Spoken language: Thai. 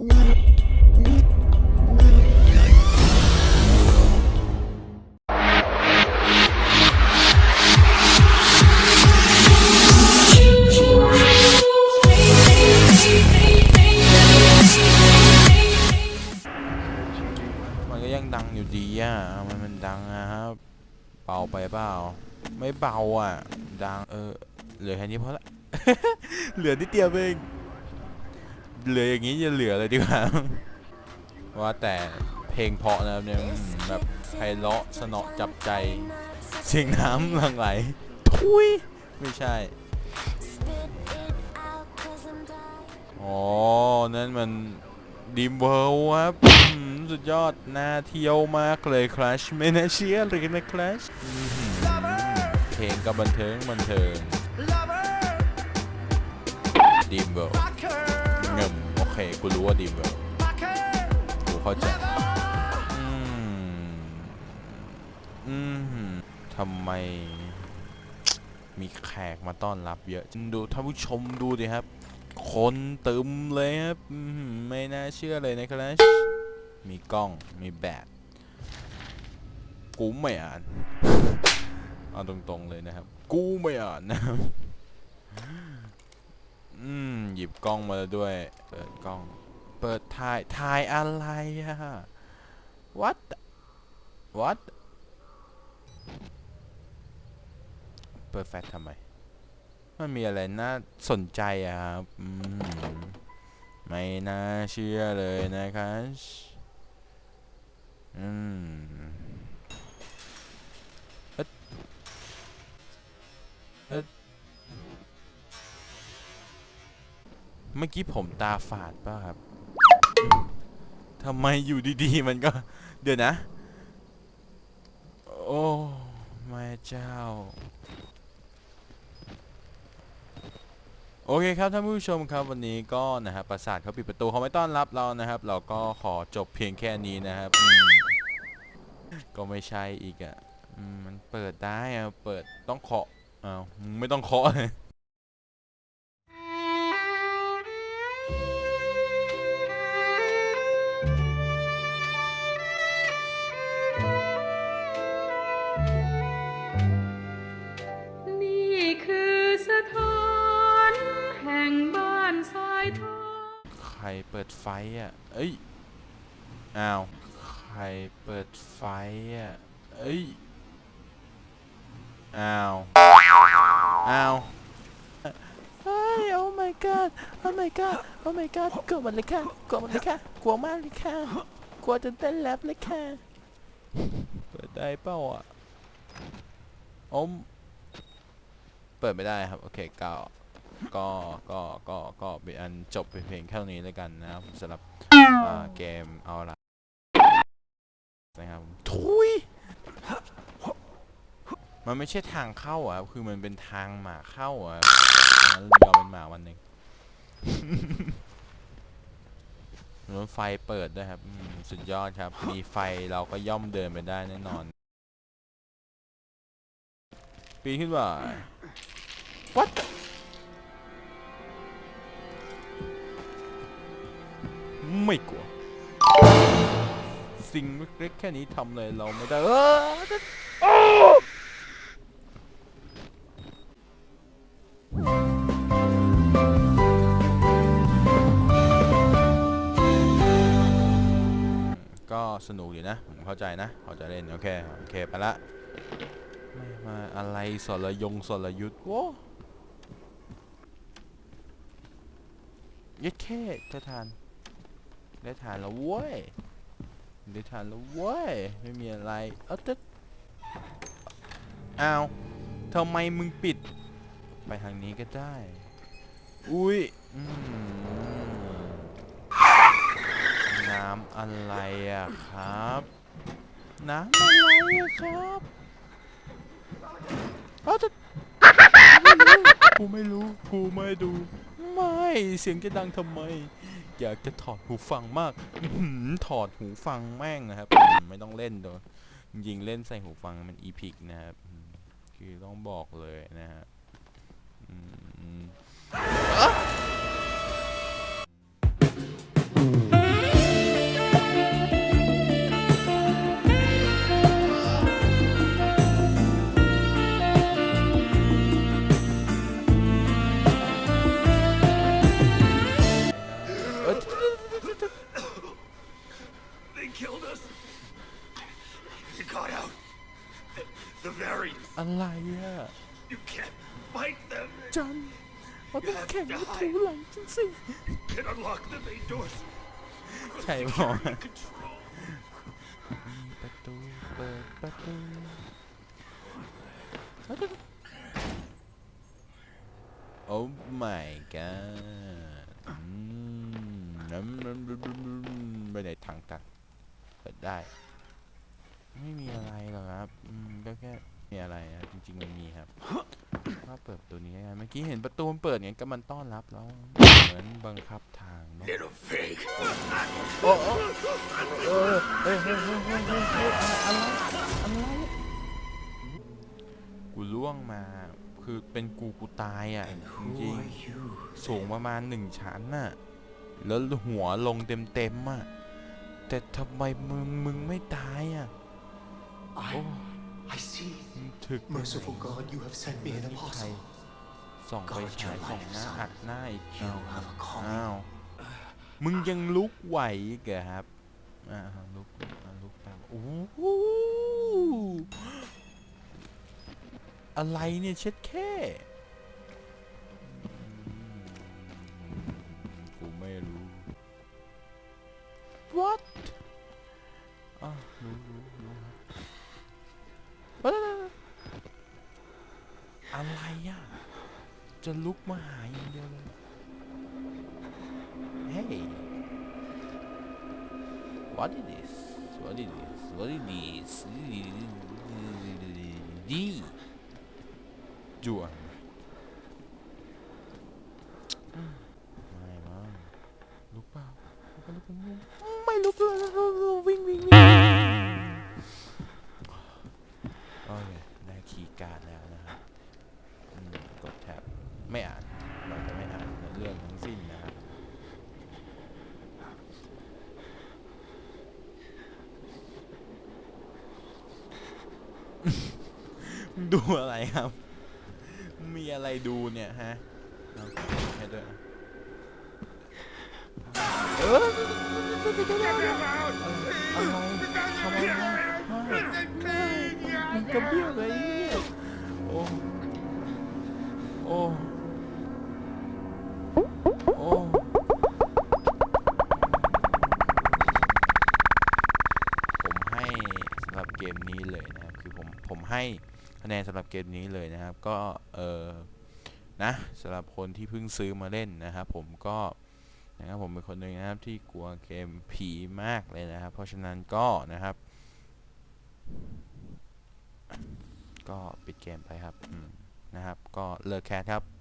มันก็ยังดังอยู่ดีอะทำไมมันดังอะครับเบาไปเปล่า ไม่เบาอะ ดังเออ เหลือแค่นี้พอละ เหลือนิดเดียวเอง เหลืออย่างนี้จะเหลือเลยดีกว่า ว่าแต่เพลงเพาะนะครับเนี่ยแบบไพเราะสนอจับใจ เสียงน้ำหลั่งไหล ทุยไม่ใช่ อ๋อ นั่นมันดีมเวิลครับสุดยอดน่าเที่ยวมากเลยคลาชไม่น่าเชื่อเลยนะคลาชเพลงก็บันเทิงบันเทิงดีมเวิล เคกูรู้ว่าดีเวิลด์กูเข้าใจอืมอืมทำไม มีแขกมาต้อนรับเยอะดูท่านผู้ชมดูดิครับ คนเตึมเลยครับไม่น่าเชื่อเลยนะครับ มีกล้องมีแบตกูไม่อ่านเอาตรงๆเลยนะครับ กูไม่อ่านนะครับ อืม หยิบกล้องมาแล้วด้วย เปิดกล้อง เปิดถ่าย ถ่ายอะไรอะ what what เปิดแฟลชทำไม มันมีอะไรน่าสนใจอะครับอืมไม่น่าเชื่อเลยนะครับอืมเอ๊ะเอ๊ะ เมื่อกี้ผมตาฝาดป่ะครับทำไมอยู่ดีๆ มันก็ เดี๋ยวนะ โอ้แม่เจ้า โอเคครับท่านผู้ชมครับวันนี้ก็นะครับปราสาทเขาปิดประตูเขาไม่ต้อนรับเรานะครับ เราก็ขอจบเพียงแค่นี้นะครับ ก็ไม่ใช่อีกอะมันเปิดได้อะเปิดต้องเคาะอ้าวไม่ต้องเคาะ ไฟอะ เอ้ย อ้าว ใครเปิดไฟอะ เอ้ย อ้าว อ้าวเฮ้ย oh my god oh my god oh my god กลัวมันเลยค่ะกลัวมันเลยค่ะกลัวมากเลยค่ะกลัวจนเต้นแรปเลยค่ะ เปิดได้เปล่าอะอมเปิดไม่ได้ครับ โอเคก็ ก็ก็ก็ก็เป็นอันจบเพลงแค่นี้แล้วกันนะครับสำหรับเกมเอาละนะครับทุยมันไม่ใช่ทางเข้าอะคือมันเป็นทางหมาเข้าอะงั้นยอมเป็นหมาวันหนึ่งรถไฟเปิดด้วยครับสุดยอดครับ มีไฟเราก็ย่อมเดินไปได้แน่นอน ปีขึ้นมา what ไม่กลัว สิ่งเล็กๆแค่นี้ทำเลยเราไม่ได้เออก็สนุกอยู่นะผมเข้าใจนะเขาใจเล่น โอเค โอเค ไปละไม่มาอะไรสรยงสรยุทธ์โว้ยัดแค่ได้ทาน ได้ทานแล้วเว้ยได้ทานแล้วเว้ยไม่มีอะไรเอ้าตึ๊ดอ้าวทำไมมึงปิด ไปทางนี้ก็ได้ อุ้ยน้ำอะไรอะครับ น้ำอะไรอะครับเอ้าวจะกูไม่รู้ กูไม่ดู ไม่ เสียงจะดังทำไม อยากจะถอดหูฟังมากถอดหูฟังแม่งนะครับ ไม่ต้องเล่นโดยจริงเล่นใส่หูฟังมันอีพิกนะครับ คือต้องบอกเลยนะฮะ killed us. You got out. The, the variants. อะไรอะ You can't fight them. จันมันต้องแข่งกับถูหลังฉันสิ Can unlock the main doors. ใช่ป่ะ Control. ประตูเปิดประตูโอ้ my god อืมน้ำน้ำไปไหนทางตัน ปิดได้ ไม่มีอะไรหรอกครับอืมก็แค่มีอะไรนะจริงๆมันมีครับว่าเปิดตัวนี้ไงเมื่อกี้เห็นประตูมันเปิดไงก็มันต้อนรับแล้วเหมือนบังคับทางเนอะ Little pig. โอ้โอ้เออเฮ้ยเฮ้ยเฮ้ยเฮ้ยเฮ้ยเฮ้ยอะไรอะไรกูล่วงมา คือเป็นกูกูตายอะจริงสูงประมาณหนึ่งชั้นน่ะแล้วหัวลงเต็มๆอะ แต่ทำไมมึงมึงไม่ตายอะ I, Oh. I see. มึงถึกไปไหน Merciful God, you have sent me an นี่ใคร apostle. ส่องไปฉายส่องหน้าอัดหน้าอีก You have a calling. อ้าวมึงยังลุกไหวอีกเหรอครับอ่าลุกอ่าลุกตามโอ้โหอะไรเนี่ยเช็ดแค่ อะไรอะ จะลุกมาหาอย่างเดียวเลย Hey What is this What is this What is this ดีจั่วไม่มาลุกเปล่าลุกเปล่าไม่ลุกเลย ไม่อ่าน เราจะไม่อ่านเรื่องทั้งสิ้นนะครับดูอะไรครับ มีอะไรดูเนี่ยฮะเอาให้ด้วยเออมันกระเบี้ยวเลยโอ้ โอ้ ให้คะแนนสำหรับเกมนี้เลยนะครับ ก็เออนะสำหรับคนที่เพิ่งซื้อมาเล่นนะครับ ผมก็นะครับผมเป็นคนหนึ่งนะครับที่กลัวเกมผีมากเลยนะครับ เพราะฉะนั้นก็นะครับ ก็ปิดเกมไปครับนะครับ ก็เลิกแคสครับ